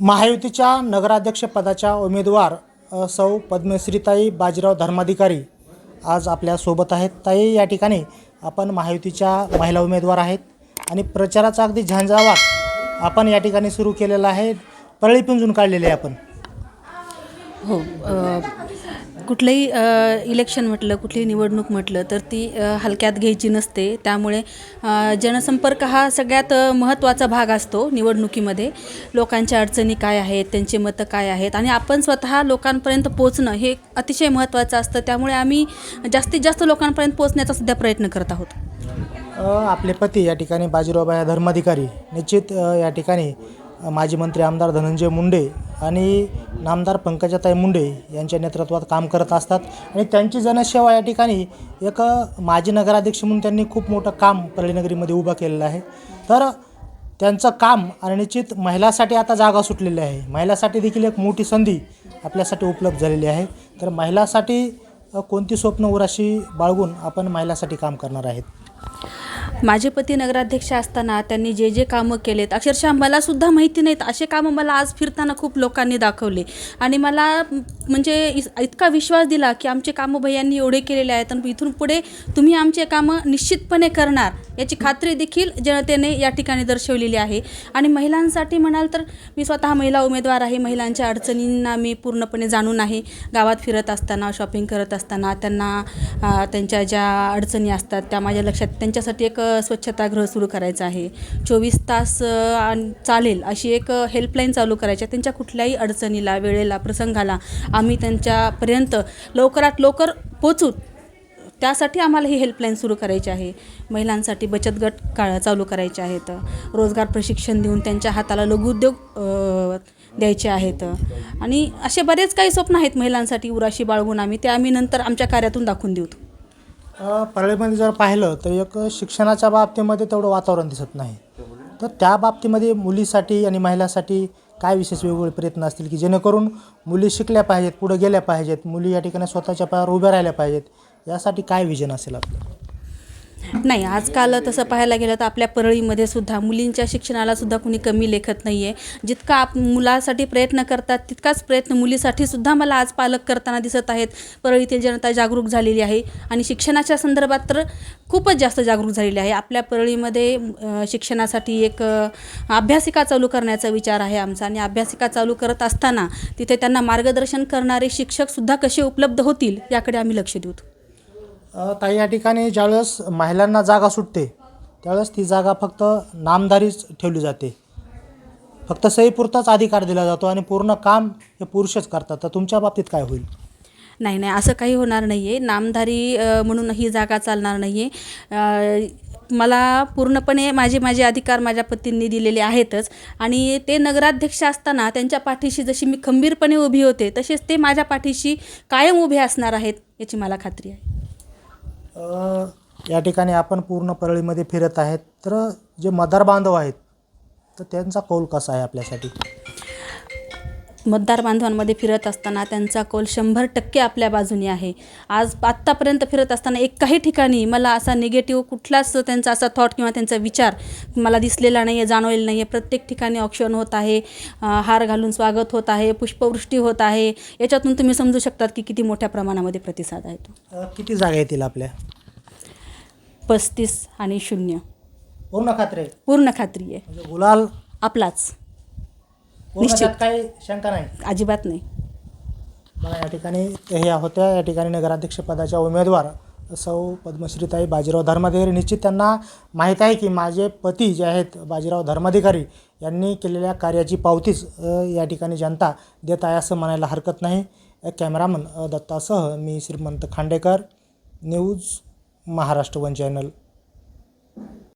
महायुतीच्या नगराध्यक्षपदाच्या उमेदवार सौ पद्मश्रीताई बाजीराव धर्माधिकारी आज आपल्यासोबत आहेत. ताई या ठिकाणी आपण महायुतीच्या महिला उमेदवार आहेत आणि प्रचाराचा अगदी झंझावात आपण या ठिकाणी सुरू केलेला आहे. परळी पिंजून काढलेली आहे आपण. हो कुठलंही इलेक्शन म्हटलं कुठलीही निवडणूक म्हटलं तर ती हलक्यात घ्यायची नसते. त्यामुळे जनसंपर्क हा सगळ्यात महत्त्वाचा भाग असतो निवडणुकीमध्ये. लोकांच्या अडचणी काय आहेत त्यांचे मतं काय आहेत आणि आपण स्वतः लोकांपर्यंत पोचणं हे अतिशय महत्त्वाचं असतं. त्यामुळे आम्ही जास्तीत जास्त लोकांपर्यंत पोचण्याचा सध्या प्रयत्न करत आहोत. आपले पती या ठिकाणी बाजीरावबाई धर्माधिकारी. निश्चित या ठिकाणी माजी मंत्री आमदार धनंजय मुंडे आणि नामदार पंकजाताई मुंडे यांच्या नेतृत्वात काम करत असतात. आणि त्यांची जनसेवा या ठिकाणी एक माजी नगराध्यक्ष म्हणून त्यांनी खूप मोठं काम परळीनगरीमध्ये उभं केलेलं आहे. तर त्यांचं काम आणि निश्चित महिलासाठी आता जागा सुटलेली आहे. महिलासाठी देखील एक मोठी संधी आपल्यासाठी उपलब्ध झालेली आहे. तर महिलासाठी कोणती स्वप्न उराशी बाळगून आपण महिलासाठी काम करणार आहेत? माझे पती नगराध्यक्ष असताना त्यांनी जे जे कामं केलेत अक्षरशः मलासुद्धा माहिती नाहीत. असे कामं मला आज फिरताना खूप लोकांनी दाखवले. आणि मला म्हणजे इतका विश्वास दिला की आमचे कामं भैयांनी एवढे केलेले आहेत आणि इथून पुढे तुम्ही आमचे कामं निश्चितपणे करणार याची खात्री देखील जनतेने या ठिकाणी दर्शवलेली आहे. आणि महिलांसाठी म्हणाल तर मी स्वतः महिला उमेदवार आहे. महिलांच्या अडचणींना मी पूर्णपणे जाणून आहे. गावात फिरत असताना शॉपिंग करत असताना त्यांना त्यांच्या ज्या अडचणी असतात त्या माझ्या लक्षात त्यांच्यासाठी एक स्वच्छतागृह सुरू करायचं आहे. चोवीस तास चालेल अशी एक हेल्पलाईन चालू करायची आहे. त्यांच्या कुठल्याही अडचणीला वेळेला प्रसंगाला आम्ही त्यांच्यापर्यंत लवकरात लवकर पोचू त्यासाठी आम्हाला ही हेल्पलाईन सुरू करायची आहे. महिलांसाठी बचत गट का चालू करायचे आहेत. रोजगार प्रशिक्षण देऊन त्यांच्या हाताला लघुउद्योग द्यायचे आहेत. आणि असे बरेच काही स्वप्न आहेत महिलांसाठी. उराशी बाळगून आम्ही ते आम्ही नंतर आमच्या कार्यातून दाखवून देऊ. परळीमध्ये जर पाहिलं तर एक शिक्षणाच्या बाबतीमध्ये तेवढं वातावरण दिसत नाही. तर त्या बाबतीमध्ये मुलीसाठी आणि महिलासाठी काय विशेष वेगवेगळे प्रयत्न असतील की जेणेकरून मुली शिकल्या पाहिजेत पुढे गेल्या पाहिजेत मुली या ठिकाणी स्वतःच्या पायावर उभ्या राहिल्या पाहिजेत यासाठी काय विजन असेल आपलं? नाही आजकाल तसं पाहायला गेलं तर आपल्या परळीमध्ये सुद्धा मुलींच्या शिक्षणाला सुद्धा कुणी कमी लेखत नाही आहे जितका आप मुलासाठी प्रयत्न करतात तितकाच प्रयत्न मुलीसाठी सुद्धा मला आज पालक करताना दिसत आहेत. परळीतील जनता जागरूक झालेली आहे आणि शिक्षणाच्या संदर्भात तर खूपच जास्त जागरूक झालेली आहे. आपल्या परळीमध्ये शिक्षणासाठी एक अभ्यासिका चालू करण्याचा विचार आहे आमचा आणि अभ्यासिका चालू करत असताना तिथे त्यांना मार्गदर्शन करणारे शिक्षकसुद्धा कसे उपलब्ध होतील याकडे आम्ही लक्ष देऊ. ताई या ठिकाणी ज्यावेळेस महिलांना जागा सुटते त्यावेळेस ती जागा फक्त नामधारीच ठेवली जाते. फक्त सहीपुरताच अधिकार दिला जातो आणि पूर्ण काम हे पुरुषच करतात. तर तुमच्या बाबतीत काय होईल? नाही नाही असं काही होणार नाही आहे नामधारी म्हणून ही जागा चालणार नाही आहे मला पूर्णपणे माझे माझे अधिकार माझ्या पतींनी दिलेले आहेतच. आणि ते नगराध्यक्ष असताना त्यांच्या पाठीशी जशी मी खंबीरपणे उभी होते तसेच ते माझ्या पाठीशी कायम उभे असणार आहेत याची मला खात्री आहे. या ठिकाणी आपण पूर्ण परळीमध्ये फिरत आहेत. तर जे मदार बांधव आहेत तर त्यांचा कौल कसा आहे आपल्यासाठी? मतदार बांधवांमध्ये फिरत असताना त्यांचा कौल शंभर टक्के आपल्या बाजूने आहे. आज आत्तापर्यंत फिरत असताना एकाही ठिकाणी मला असा निगेटिव्ह कुठलाच त्यांचा असा थॉट किंवा त्यांचा विचार मला दिसलेला नाही आहे जाणवलेला नाही आहे प्रत्येक ठिकाणी ऑप्शन होत आहे हार घालून स्वागत होत आहे पुष्पवृष्टी होत आहे. याच्यातून तुम्ही समजू शकतात की किती मोठ्या प्रमाणामध्ये प्रतिसाद आहे तो. किती जागा येतील आपल्या? पस्तीस आणि शून्य. पूर्ण खात्री पूर्ण खात्री आहे. म्हणजे गुलाल? आपलाच. निश्चित. काही शंका नाही? अजिबात नाही. मला या ठिकाणी हे होत्या या ठिकाणी नगराध्यक्षपदाच्या उमेदवार सौ पद्मश्रीताई बाजीराव धर्माधिकारी निश्चित त्यांना माहीत आहे की माझे पती जे आहेत बाजीराव धर्माधिकारी यांनी केलेल्या कार्याची पावतीच या ठिकाणी जनता देत आहे असं म्हणायला हरकत नाही. कॅमेरामन दत्तासह मी Shrimant Khandekar news Maharashtra one channel.